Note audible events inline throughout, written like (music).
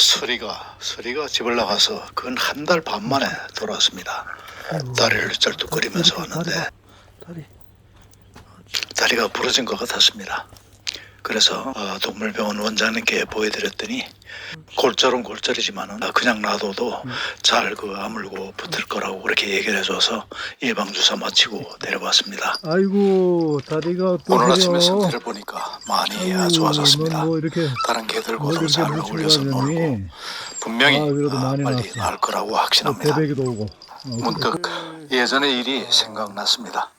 서리가 서리가 집을 나가서 근 한 달 반 만에 돌아왔습니다. 다리를 쩔뚝거리면서 왔는데 다리. 다리가 부러진 것 같았습니다. 그래서 어, 동물병원 원장님께 보여드렸더니 골절은 골절이지만은 아, 그냥 놔둬도 잘 그 아물고 붙을 거라고 그렇게 얘기를 해줘서 예방 주사 마치고 데려왔습니다. 아이고 다리가 또 오늘. 아침에 상태를 보니까 많이 아이고, 좋아졌습니다. 뭐 이렇게 다른 뭐 개들과도 이렇게 잘 어울려서 놀고 가졌니? 분명히 아, 아, 빨리. 나을 거라고 또 확신합니다. 어, 문득 예전의 일이 생각났습니다.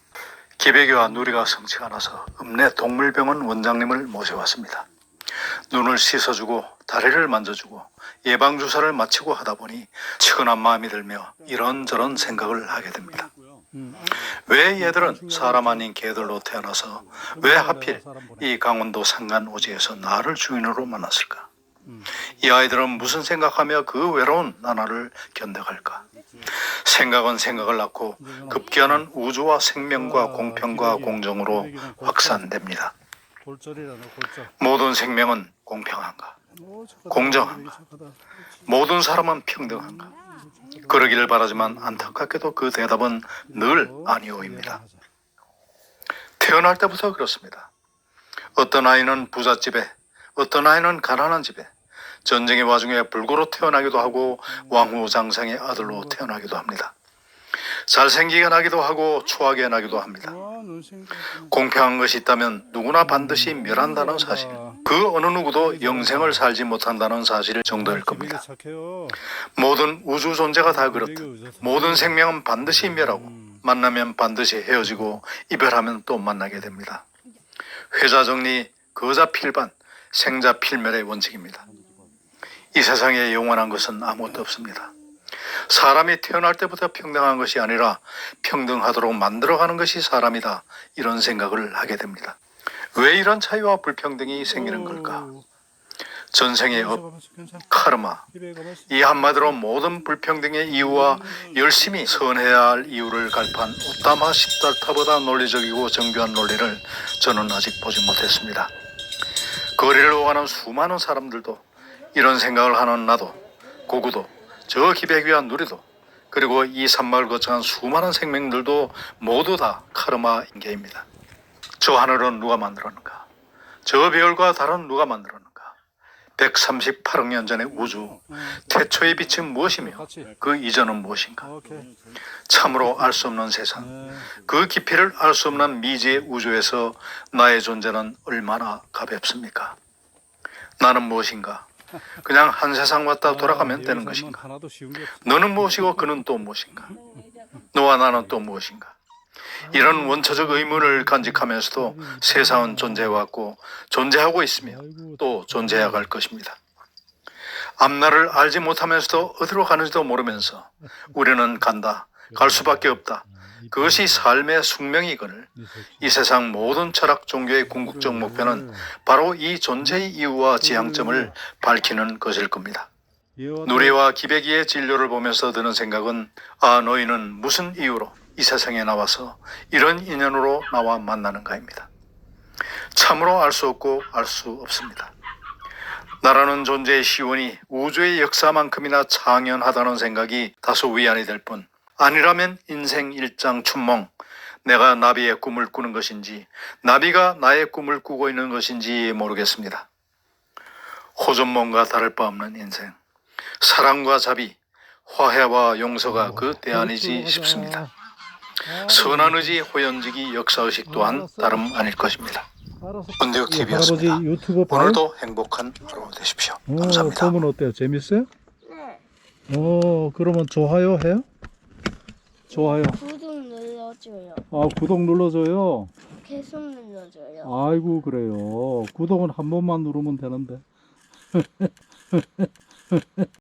기백이와 누리가 성취가 나서 읍내 동물병원 원장님을 모셔왔습니다. 눈을 씻어주고 다리를 만져주고 예방주사를 마치고 하다 보니 측은한 마음이 들며 이런저런 생각을 하게 됩니다. 왜 얘들은 사람 아닌 개들로 태어나서 왜 하필 이 강원도 산간 오지에서 나를 주인으로 만났을까? 이 아이들은 무슨 생각하며 그 외로운 나날을 견뎌갈까? 생각은 생각을 낳고 급기야는 우주와 생명과 공평과 공정으로 확산됩니다. 모든 생명은 공평한가? 공정한가? 모든 사람은 평등한가? 그러기를 바라지만 안타깝게도 그 대답은 늘 아니오입니다. 태어날 때부터 그렇습니다. 어떤 아이는 부잣집에, 어떤 아이는 가난한 집에, 전쟁의 와중에 불구로 태어나기도 하고 왕후장상의 아들로 태어나기도 합니다. 잘생기게 나기도 하고 추하게 나기도 합니다. 공평한 것이 있다면 누구나 반드시 멸한다는 사실. 그 어느 누구도 영생을 살지 못한다는 사실 정도일 겁니다. 모든 우주 존재가 다 그렇듯 모든 생명은 반드시 멸하고 만나면 반드시 헤어지고 이별하면 또 만나게 됩니다. 회자 정리, 거자 필반, 생자 필멸의 원칙입니다. 이 세상에 영원한 것은 아무것도 없습니다. 사람이 태어날 때부터 평등한 것이 아니라 평등하도록 만들어가는 것이 사람이다. 이런 생각을 하게 됩니다. 왜 이런 차이와 불평등이 생기는 걸까? 전생의 업, 카르마, 이 한마디로 모든 불평등의 이유와 열심히 선해야 할 이유를 갈판 우타마 십달타보다 논리적이고 정교한 논리를 저는 아직 보지 못했습니다. 거리를 오가는 수많은 사람들도 이런 생각을 하는 나도 고구도 저 기백위와 누리도 그리고 이 산마을 거쳐간 수많은 생명들도 모두 다 카르마 인계입니다. 저 하늘은 누가 만들었는가? 저 별과 달은 누가 만들었는가? 138억 년 전의 우주 태초의 빛은 무엇이며. 그 이전은 무엇인가? 참으로 알 수 없는 세상, 네. 그 깊이를 알 수 없는 미지의 우주에서 나의 존재는 얼마나 가볍습니까? 나는 무엇인가? 그냥 한 세상 왔다 돌아가면 아, 되는 여기서 것인가? 너는 무엇이고 그는 또 무엇인가? 너와 나는 또 무엇인가? 이런 원초적 의문을 간직하면서도 세상은 존재해왔고 존재하고 있으며 또 존재해야 갈 것입니다. 앞날을 알지 못하면서도 어디로 가는지도 모르면서 우리는 간다, 갈 수밖에 없다. 그것이 삶의 숙명이거늘 이 세상 모든 철학 종교의 궁극적 목표는 바로 이 존재의 이유와 지향점을 밝히는 것일 겁니다. 누리와 기백이의 진료를 보면서 드는 생각은 아 너희는 무슨 이유로 이 세상에 나와서 이런 인연으로 나와 만나는가입니다. 참으로 알 수 없고 알 수 없습니다. 나라는 존재의 시원이 우주의 역사만큼이나 창연하다는 생각이 다소 위안이 될 뿐 아니라면 인생 일장 춘몽 내가 나비의 꿈을 꾸는 것인지 나비가 나의 꿈을 꾸고 있는 것인지 모르겠습니다. 호전몽과 다를 바 없는 인생 사랑과 자비, 화해와 용서가 그 대안이지 싶습니다. 선한 의지, 호연지기, 역사의식 또한 다름 아닐 것입니다. 이 TV였습니다. 오늘도 행복한 하루 되십시오. 어, 감사합니다. 보면 어때요? 재밌어요? 네. 어, 그러면 좋아요 해요? 좋아요. 구독 눌러줘요. 아, 구독 눌러줘요. 계속 눌러줘요. 아이고, 그래요. 구독은 한 번만 누르면 되는데. (laughs)